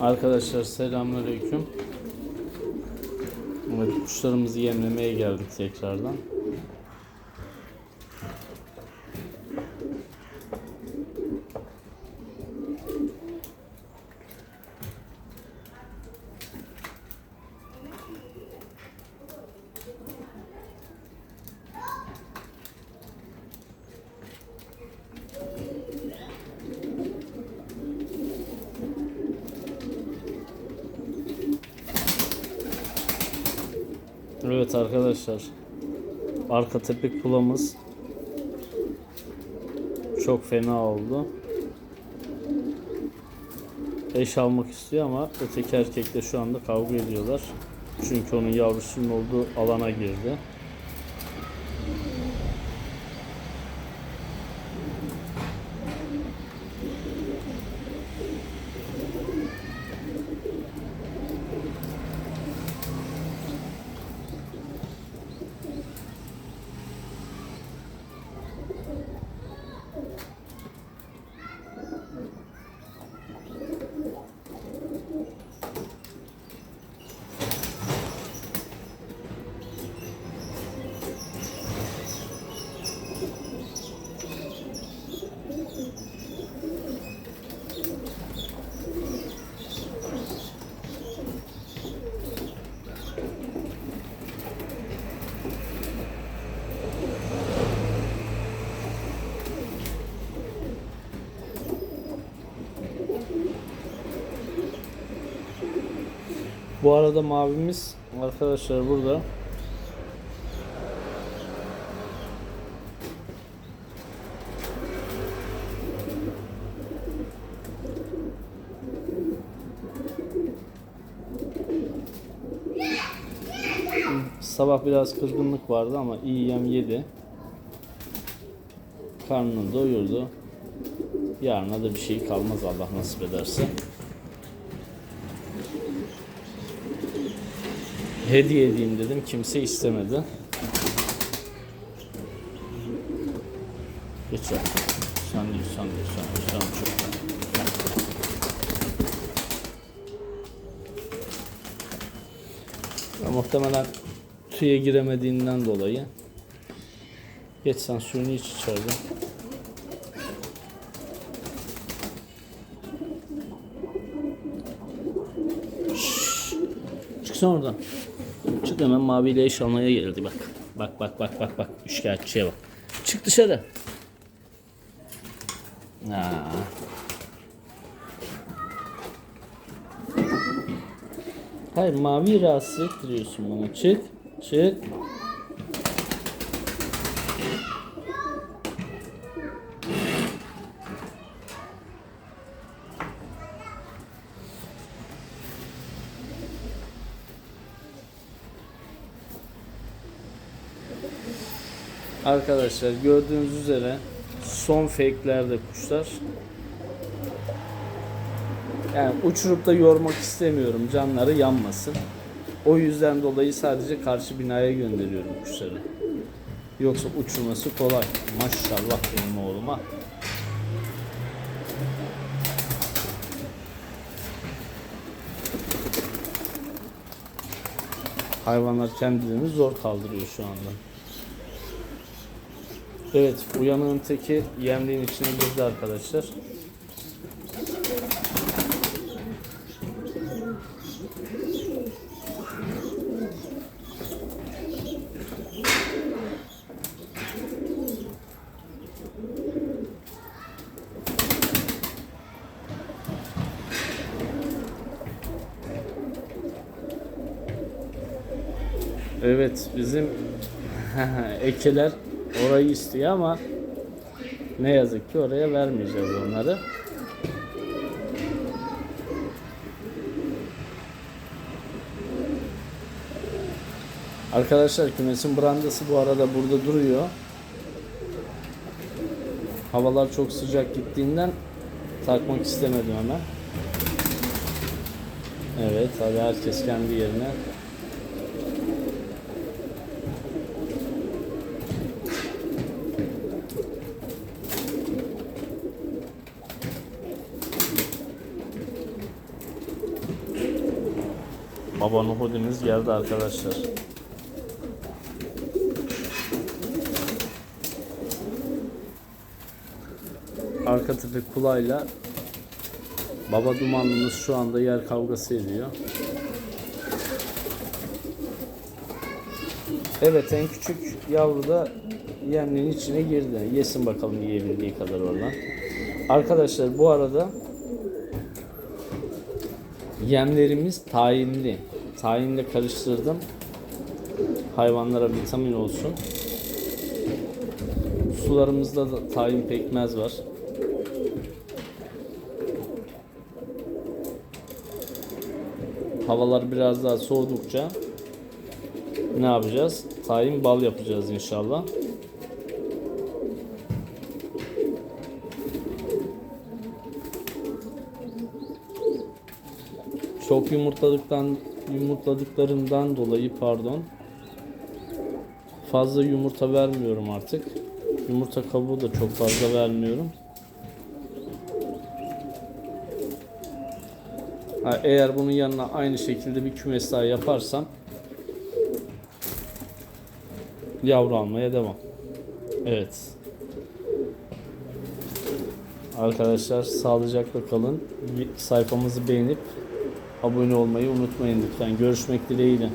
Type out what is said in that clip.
Arkadaşlar selamünaleyküm. Evet, kuşlarımızı yemlemeye geldik tekrardan. Evet arkadaşlar. Arka tepik pulamız çok fena oldu. Eş almak istiyor ama öteki erkekle şu anda kavga ediyorlar. Çünkü onun yavrusunun olduğu alana girdi. Bu arada mavimiz arkadaşlar burada. Sabah biraz kızgınlık vardı ama iyi yem yedi. Karnını doyurdu. Yarına da bir şey kalmaz Allah nasip ederse. Hediye edeyim dedim. Kimse istemedi. Ya. Sen sen değil, sen çok. Ya, muhtemelen tüye giremediğinden dolayı. Geç sen suyunu iç içeride. Çıksana oradan. Çık hemen maviyle eş almaya geldi bak. Bak bak bak bak bak. Üçkağıtçıya bak. Çık dışarı. Ha. Hayır mavi rahatsız ettiriyorsun bana. Çık. Çık. Arkadaşlar gördüğünüz üzere son fake'lerde kuşlar. Yani uçurup da yormak istemiyorum. Canları yanmasın. O yüzden dolayı sadece karşı binaya gönderiyorum kuşları. Yoksa uçurması kolay. Maşallah benim oğluma. Hayvanlar kendilerini zor kaldırıyor şu anda. Evet, uyanığın teki yemliğin içine girdi arkadaşlar. Evet, bizim ekeler orayı istiyor ama ne yazık ki oraya vermeyeceğiz onları. Arkadaşlar kümesin brandası bu arada burada duruyor. Havalar çok sıcak gittiğinden takmak istemedim hemen. Evet, hadi herkes kendi yerine. Abone hodimiz geldi arkadaşlar. Arka tepe kulayla baba dumanlımız şu anda yer kavgası ediyor. Evet en küçük yavru da yemliğin içine girdi. Yesin bakalım yiyebildiği kadar oradan. Arkadaşlar bu arada yemlerimiz tayinli. Tayinle karıştırdım. Hayvanlara vitamin olsun. Sularımızda da tayin pekmez var. Havalar biraz daha soğudukça ne yapacağız? Tayin bal yapacağız inşallah. Çok yumurtladıktan yumurtladıklarından dolayı pardon. Fazla yumurta vermiyorum artık. Yumurta kabuğu da çok fazla vermiyorum. Eğer bunun yanına aynı şekilde bir kümes daha yaparsam yavru almaya devam. Evet. Arkadaşlar sağlıcakla kalın. Sayfamızı beğenip abone olmayı unutmayın lütfen. Görüşmek dileğiyle.